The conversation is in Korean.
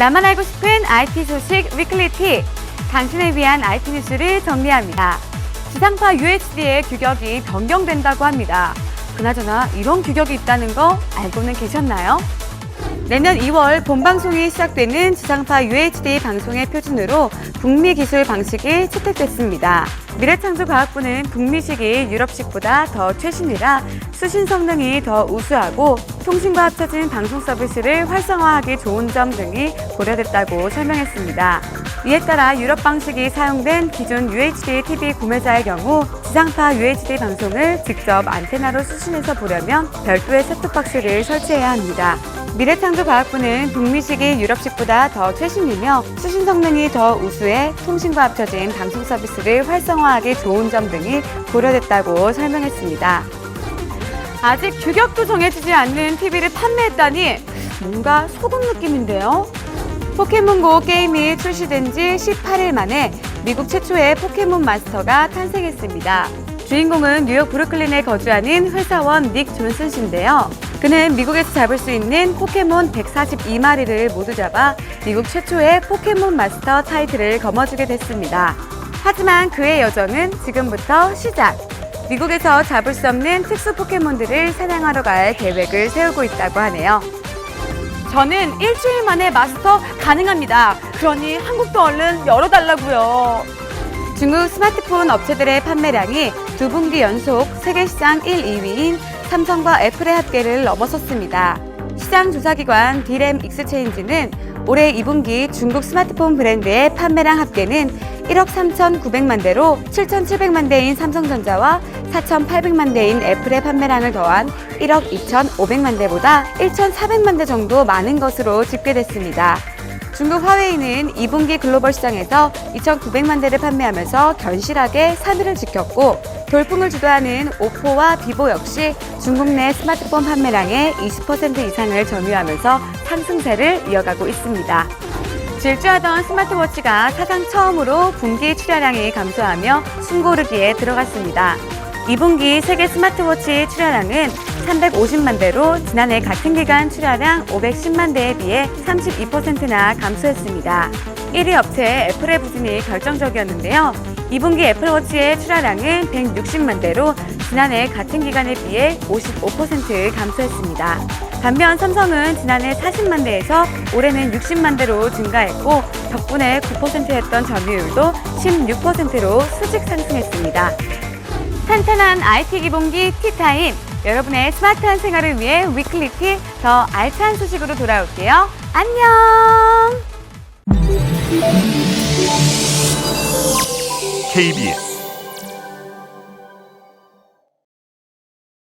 나만 알고 싶은 IT 소식 위클리티. 당신을 위한 IT 뉴스를 정리합니다. 지상파 UHD의 규격이 변경된다고 합니다. 그나저나 이런 규격이 있다는 거 알고는 계셨나요? 내년 2월 본방송이 시작되는 지상파 UHD 방송의 표준으로 북미 기술 방식이 채택됐습니다. 미래창조과학부는 북미식이 유럽식보다 더 최신이라 수신 성능이 더 우수하고 통신과 합쳐진 방송 서비스를 활성화하기 좋은 점 등이 고려됐다고 설명했습니다. 이에 따라 유럽 방식이 사용된 기존 UHD TV 구매자의 경우 지상파 UHD 방송을 직접 안테나로 수신해서 보려면 별도의 셋톱박스를 설치해야 합니다. 미래창조과학부는 북미식이 유럽식보다 더 최신이며 수신 성능이 더 우수해 통신과 합쳐진 방송 서비스를 활성화하기 좋은 점 등이 고려됐다고 설명했습니다. 아직 규격도 정해지지 않는 TV를 판매했다니 뭔가 소금 느낌인데요? 포켓몬고 게임이 출시된 지 18일 만에 미국 최초의 포켓몬 마스터가 탄생했습니다. 주인공은 뉴욕 브루클린에 거주하는 회사원 닉 존슨 씨인데요. 그는 미국에서 잡을 수 있는 포켓몬 142마리를 모두 잡아 미국 최초의 포켓몬 마스터 타이틀을 거머쥐게 됐습니다. 하지만 그의 여정은 지금부터 시작! 미국에서 잡을 수 없는 특수 포켓몬들을 사냥하러 갈 계획을 세우고 있다고 하네요. 저는 일주일 만에 마스터 가능합니다. 그러니 한국도 얼른 열어달라고요. 중국 스마트폰 업체들의 판매량이 두 분기 연속 세계 시장 1, 2위인 삼성과 애플의 합계를 넘어섰습니다. 시장 조사기관 디램 익스체인지는 올해 2분기 중국 스마트폰 브랜드의 판매량 합계는 1억 3,900만 대로 7,700만 대인 삼성전자와 4,800만 대인 애플의 판매량을 더한 1억 2,500만 대보다 1,400만 대 정도 많은 것으로 집계됐습니다. 중국 화웨이는 2분기 글로벌 시장에서 2,900만 대를 판매하면서 견실하게 3위를 지켰고 돌풍을 주도하는 오포와 비보 역시 중국 내 스마트폰 판매량의 20% 이상을 점유하면서 상승세를 이어가고 있습니다. 질주하던 스마트워치가 사상 처음으로 분기 출하량이 감소하며 숨고르기에 들어갔습니다. 2분기 세계 스마트워치 출하량은 350만 대로 지난해 같은 기간 출하량 510만 대에 비해 32%나 감소했습니다. 1위 업체 애플의 부진이 결정적이었는데요. 2분기 애플워치의 출하량은 160만 대로 지난해 같은 기간에 비해 55% 감소했습니다. 반면 삼성은 지난해 40만 대에서 올해는 60만 대로 증가했고 덕분에 9%였던 점유율도 16%로 수직 상승했습니다. 탄탄한 IT 기본기 티타임 여러분의 스마트한 생활을 위해 위클리티 더 알찬 소식으로 돌아올게요. 안녕. KBS